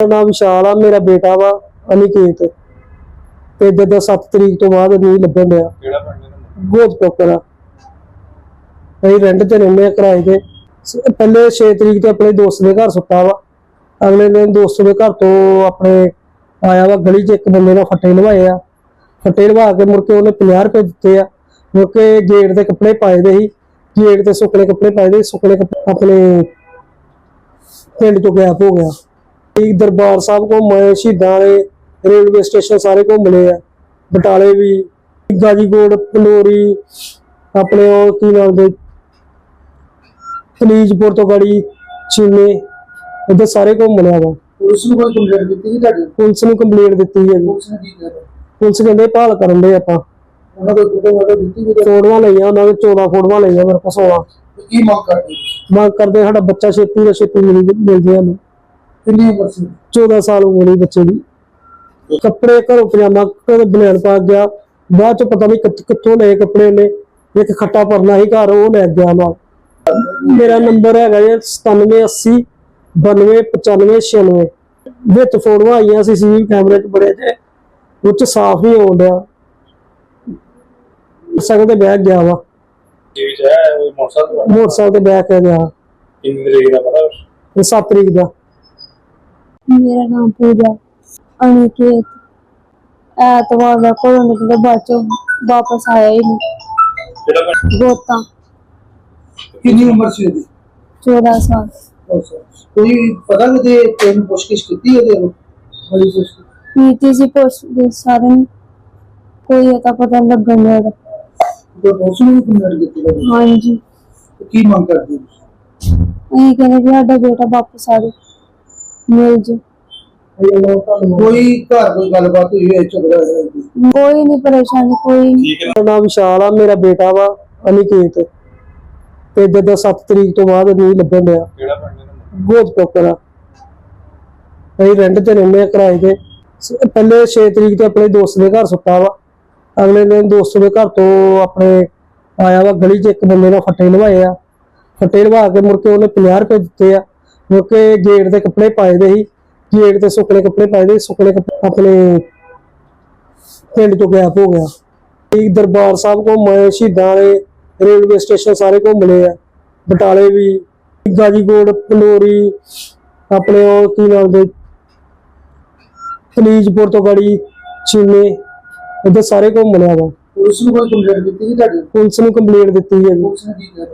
ਮੇਰਾ ਨਾਮ ਵਿਸ਼ਾਲ ਆ ਮੇਰਾ ਬੇਟਾ ਵਾ ਅਨਿਕੇਤ। ਤੇ ਜਦੋਂ 7 ਤਰੀਕ ਤੋਂ ਬਾਅਦ ਨਹੀਂ ਲੱਭਣ ਡਿਆ। ਕਿਹੜਾ ਪਿੰਡ ਇਹਨਾਂ ਗੋਦ ਪੋਕਰਾ ਅਸੀਂ ਰੈਂਟ ਤੇ ਰਹਿੰਦੇ ਆ ਕਿਰਾਏ ਤੇ। ਪਹਿਲੇ 6 ਤਰੀਕ ਤੇ ਆਪਣੇ ਦੋਸਤ ਦੇ ਘਰ ਸੁੱਤਾ ਵਾ। ਅਗਲੇ ਦਿਨ ਦੋਸਤ ਦੇ ਘਰ ਤੋਂ ਆਪਣੇ ਆਇਆ ਵਾ ਗਲੀ 'ਚ ਇੱਕ ਬੰਦੇ ਨਾਲ ਫੱਟੇ ਲਵਾਏ ਆ। ਫੱਟੇ ਲਵਾ ਕੇ ਮੁੜ ਕੇ ਉਹਨੇ 50 ਰੁਪਏ ਦਿੱਤੇ ਆ। ਮੁੜ ਕੇ ਗੇਟ ਦੇ ਕੱਪੜੇ ਪਾਏ ਦੇ ਸੀ। ਗੇਟ ਤੇ ਸੁੱਕਣੇ ਕੱਪੜੇ ਪਾਏ ਦੇ ਸੁੱਕਣੇ ਕੱਪੜੇ ਆਪਣੇ ਪਿੰਡ ਚੋਂ ਗਾਇਬ ਹੋ ਗਿਆ। ਇਹ ਦਰਬਾਰ ਸਾਹਿਬ ਘੁੰਮੇ ਸ਼ਹੀਦਾਂ ਵਾਲੇ ਰੇਲਵੇ ਸਟੇਸ਼ਨ ਸਾਰੇ ਘੁੰਮ ਲਏ ਆ। ਬਟਾਲੇ ਵੀ ਗਾਜੀਕੋਟ ਪਲੋਰੀ ਆਪਣੇ ਉਹ ਕੀ ਨਾਮ ਦੇ ਕਲੀਜਪੁਰ ਤੋਂ ਗੜੀ ਚੀਮੇ ਇੱਧਰ ਸਾਰੇ ਘੁੰਮ ਲਿਆ ਵਾ। ਪੁਲਿਸ ਨੂੰ ਕੋਈ ਕੰਪਲੇਂਟ ਦਿੱਤੀ ਸੀ ਤੁਹਾਡੀ? ਪੁਲਿਸ ਨੂੰ ਕੰਪਲੇਂਟ ਦਿੱਤੀ ਹੈ ਜੀ। ਪੁਲਿਸ ਨੇ ਕੀ ਕੀਤਾ ਪੁਲਿਸ ਕਹਿੰਦੇ ਭਾਲ ਕਰਨ ਦੇ ਆਪਾਂ। ਉਹਨਾਂ ਕੋਈ ਫੋਟੋ ਦਿੱਤੀ ਸੀ? ਫੋਟੋਆਂ ਲਈਆਂ ਉਹਨਾਂ ਦੇ 14 ਫੋਟੋਆਂ ਲਈਆਂ ਮੇਰੇ ਕੋਲ 16 ਤੇ ਕੀ ਮੰਗ ਕਰਦੇ? ਮੰਗ ਕਰਦੇ ਸਾਡਾ ਬੱਚਾ ਛੇਤੀ ਤੋਂ ਛੇਤੀ ਮਿਲ ਮਿਲ ਜੇ ਸਾਨੂੰ। ਕਿੰਨੀ ਉਮਰ ਸੀ? 14 ਸਾਲ ਉਮਰ ਸੀ ਬੱਚੇ ਦੀ। ਕੱਪੜੇ ਘਰੋਂ ਪਜਾਮਾ ਬਨੈਣ ਪਾ ਗਿਆ। ਬਾਅਦ ਚ ਪਤਾ ਨਹੀਂ ਕਿੱਥ- ਲਏ ਕੱਪੜੇ ਨੇ ਇੱਕ ਖੱਟਾ ਪਰਨਾ ਸੀ ਘਰ ਉਹ ਲੈ ਗਿਆ ਨਾਲ। ਮੇਰਾ ਨੰਬਰ ਹੈਗਾ ਜੀ 9780 929596 ਵਿੱਚ ਫੋਟੋਆਂ ਆਈਆਂ ਸੀ ਸੀ ਕੈਮਰੇ 'ਚ ਬੜੇ ਤੇ ਉਹ 'ਚ ਸਾਫ਼ ਹੀ ਆਉਣ ਡਿਆ। ਸਗੋਂ ਤੇ ਬੈਗ ਗਿਆ ਵਾ। ਮੋਟਰਸਾਈਕਲ ਤੇ ਕੇ ਗਿਆ। ਕਿੰਨੀ ਤਰੀਕ ਦਾ ਪਤਾ? ਇਹ 7 ਤਰੀਕ ਦਾ। ਮੇਰਾ ਨਾਮ ਪੂਜਾ ਅਨਿਕੇਤ। ਐਤਵਾਰ ਦਾ ਘਰੋਂ ਨਿਕਲੇ ਬਾਅਦ ਚੋਂ ਵਾਪਸ ਆਇਆ ਹੀ ਨਹੀਂ। ਪਿੰਡ ਗੋਤਾ। ਕਿੰਨੀ ਉਮਰ ਸੀ ਉਹਦੀ? 14 ਸਾਲ। ਕੋਈ ਪਤਾ ਕਿਤੇ ਤੈਨੂੰ ਪੁੱਛਗਿੱਛ ਕੀਤੀ ਉਹਦੇ ਨੂੰ ਬੜੀ ਪੁੱਛ ਸੀ ਪੁਲਿਸ ਦੇ ਸਾਰਿਆਂ ਨੂੰ। ਕੋਈ ਅਤਾ ਪਤਾ ਨੀ ਲੱਗਣ ਡਿਆ। ਕੋਈ ਪੁਲਿਸ ਨੂੰ ਕੰਪਲੇਂਟ ਕੀਤੀ ਉਹਦੀ? ਹਾਂਜੀ। ਤੇ ਕੀ ਮੰਗ ਕਰਦੇ ਹੋ ਅਸੀਂ ਕਹਿੰਦੇ ਵੀ ਸਾਡਾ ਬੇਟਾ ਵਾਪਸ ਆ ਜਾਵੇ। ਮਿਲ ਜੇ। ਕੋਈ ਘਰ ਕੋਈ ਗੱਲਬਾਤ ਹੋਈ ਹੈ ਝਗੜਾ ਹੋਇਆ ਕੋਈ? ਕੋਈ ਨਹੀਂ ਪਰੇਸ਼ਾਨੀ ਕੋਈ ਨੀ। ਠੀਕ ਹੈ। ਮੇਰਾ ਨਾਮ ਵਿਸ਼ਾਲ ਆ ਮੇਰਾ ਬੇਟਾ ਵਾ ਅਨਿਕੇਤ। ਤੇ ਜਦੋਂ 7 ਤਰੀਕ ਤੋਂ ਬਾਅਦ ਨਹੀਂ ਲੱਭਣ ਡਿਆ। ਕਿਹੜਾ ਪਿੰਡ ਇਹਨਾਂ ਗੋਦ ਪੋਕਰਾ ਅਸੀਂ ਰੈਂਟ ਤੇ ਰਹਿੰਦੇ ਆ ਕਿਰਾਏ ਤੇ। ਸ- ਪਹਿਲੇ 6 ਤਰੀਕ ਤੇ ਆਪਣੇ ਦੋਸਤ ਦੇ ਘਰ ਸੁੱਤਾ ਵਾ। ਅਗਲੇ ਦਿਨ ਦੋਸਤ ਦੇ ਘਰ ਤੋਂ ਆਪਣੇ ਆਇਆ ਵਾ ਗਲੀ 'ਚ ਇੱਕ ਬੰਦੇ ਨਾਲ ਫੱਟੇ ਲਵਾਏ ਆ। ਫੱਟੇ ਲਵਾ ਕੇ ਮੁੜ ਕੇ ਉਹਨੇ 50 ਰੁਪਏ ਦਿੱਤੇ ਆ। ਮੁੜ ਕੇ ਗੇਟ ਦੇ ਕੱਪੜੇ ਪਾਏ ਦੇ ਸੀ ਗੇਟ ਤੇ ਸੁੱਕਣੇ ਕੱਪੜੇ ਪਾਏ ਦੇ ਸੁੱਕਣੇ ਕੱਪੜੇ ਆਪਣੇ ਪਿੰਡ ਚੋਂ ਗਾਇਬ ਹੋ ਗਿਆ। ਇਹ ਦਰਬਾਰ ਸਾਹਿਬ ਘੁੰਮੇ ਸ਼ਹੀਦਾਂ ਵਾਲੇ ਰੇਲਵੇ ਸਟੇਸ਼ਨ ਸਾਰੇ ਘੁੰਮ ਲਏ ਆ। ਬਟਾਲੇ ਵੀ ਗਾਜੀਕੋਟ ਪਲੋਰੀ ਆਪਣੇ ਉਹ ਕੀ ਨਾਮ ਦੇ ਕਲੀਜਪੁਰ ਤੋਂ ਗੜੀ ਚੀਮੇ ਇੱਧਰ ਸਾਰੇ ਘੁੰਮ ਲਿਆ ਵਾ। ਪੁਲਿਸ ਨੂੰ ਕੋਈ ਕੰਪਲੇਂਟ ਦਿੱਤੀ ਸੀ ਤੁਹਾਡੀ? ਪੁਲਿਸ ਨੂੰ ਕੰਪਲੇਂਟ ਦਿੱਤੀ ਹੈ ਜੀ। ਪੁਲਿਸ ਨੇ ਕੀ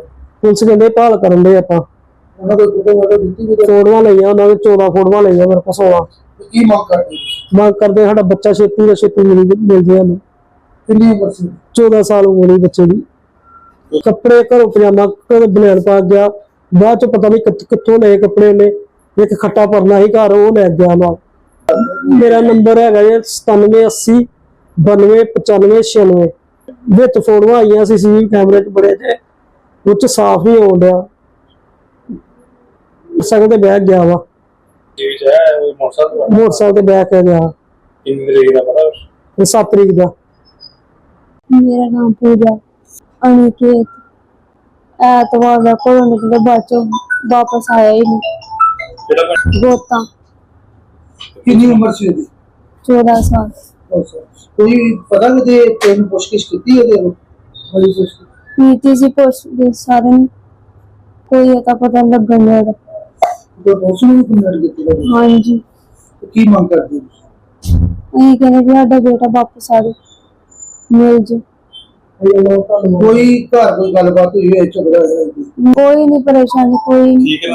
ਪੁਲਿਸ ਕਹਿੰਦੇ ਭਾਲ ਕਰਨ ਦੇ ਆਪਾਂ। ਉਹਨਾਂ ਫੋਟੋ ਦਿੱਤੀ ਫੋਟੋਆਂ ਲਈਆਂ ਉਹਨਾਂ ਦੇ 14 ਫੋਟੋਆਂ ਲਈਆਂ ਮੇਰੇ ਕੋਲ 16 ਤੇ ਕੀ ਮੰਗ ਕਰਦੇ? ਮੰਗ ਕਰਦੇ ਸਾਡਾ ਬੱਚਾ ਛੇਤੀ ਤੋਂ ਛੇਤੀ ਮਿਲ ਮਿਲ ਜੇ ਸਾਨੂੰ। ਕਿੰਨੀ ਉਮਰ ਸੀ? 14 ਸਾਲ ਉਮਰ ਬੱਚੇ ਦੀ। ਕੱਪੜੇ ਘਰੋਂ ਪਜਾਮਾ ਕਦੇ ਬਨੈਣ ਪਾ ਗਿਆ। ਬਾਅਦ ਚ ਪਤਾ ਨਹੀਂ ਕਿੱਥ- ਲਏ ਕੱਪੜੇ ਨੇ ਇੱਕ ਖੱਟਾ ਪਰਨਾ ਸੀ ਘਰ ਉਹ ਲੈ ਗਿਆ ਨਾਲ। ਮੇਰਾ ਨੰਬਰ ਹੈਗਾ ਜੀ 9780 929596 ਵਿੱਚ ਫੋਟੋਆਂ ਆਈਆਂ ਸੀ ਸੀ ਕੈਮਰੇ 'ਚ ਬੜੇ ਤੇ ਉਹ 'ਚ ਸਾਫ਼ ਹੀ ਆਉਣ ਡਿਆ। ਸਗੋਂ ਤੇ ਬੈਗ ਗਿਆ ਵਾ। ਦੀ ਹੈ ਉਹ ਮੋਟਰਸਾਈਕਲ ਵਾਲਾ। ਮੋਟਰਸਾਈਕਲ ਤੇ ਬੈਗ ਕੇ ਗਿਆ। ਕਿੰਨੀ ਤਰੀਕ ਦਾ ਪਤਾ ਇਹ 7 ਤਰੀਕ ਦਾ। ਮੇਰਾ ਨਾਮ ਪੂਜਾ ਅਨਿਕੇਤ ਐਤਵਾਰ ਦਾ ਘਰੋਂ ਨਿਕਲੇ ਬਾਅਦ ਚੋਂ ਵਾਪਸ ਆਇਆ ਹੀ ਨਹੀਂ। ਗੋਤਾ। ਕਿੰਨੀ ਉਮਰ ਸੀ ਉਹਦੀ? 14 ਸਾਲ। ਕੋਈ ਪਤਾ ਕਿਤੇ ਤੈਨੂੰ ਪੁੱਛਗਿੱਛ ਕੀਤੀ ਉਹਦੇ ਨੂੰ ਬੜੀ ਪੁੱਛ ਨੀਤੀ ਸੀ ਪੁਲਿਸ ਦੇ ਸਾਰਿਆਂ ਨੂੰ। ਕੋਈ ਅਤਾ ਪਤਾ ਨੀ ਲੱਗਣ ਉਹਦਾ। ਕੋਈ ਨੂੰ ਕੰਪਲੇਂਟ ਕੀਤੀ? ਹਾਂਜੀ ਕੀ ਮੰਗ ਕਰਦੇ ਹੋ ਅਸੀਂ ਕਹਿੰਦੇ ਵੀ ਸਾਡਾ ਬੇਟਾ ਵਾਪਸ ਆ ਜਾਵੇ ਮਿਲ ਜੇ ਕੋਈ ਘਰ ਕੋਈ ਗੱਲਬਾਤ ਹੋਈ ਹੈ ਝਗੜਾ ਹੋਇਆ ਕੋਈ? ਨਹੀਂ ਪਰੇਸ਼ਾਨੀ ਕੋਈ ਨੀ। ਠੀਕ ਹੈ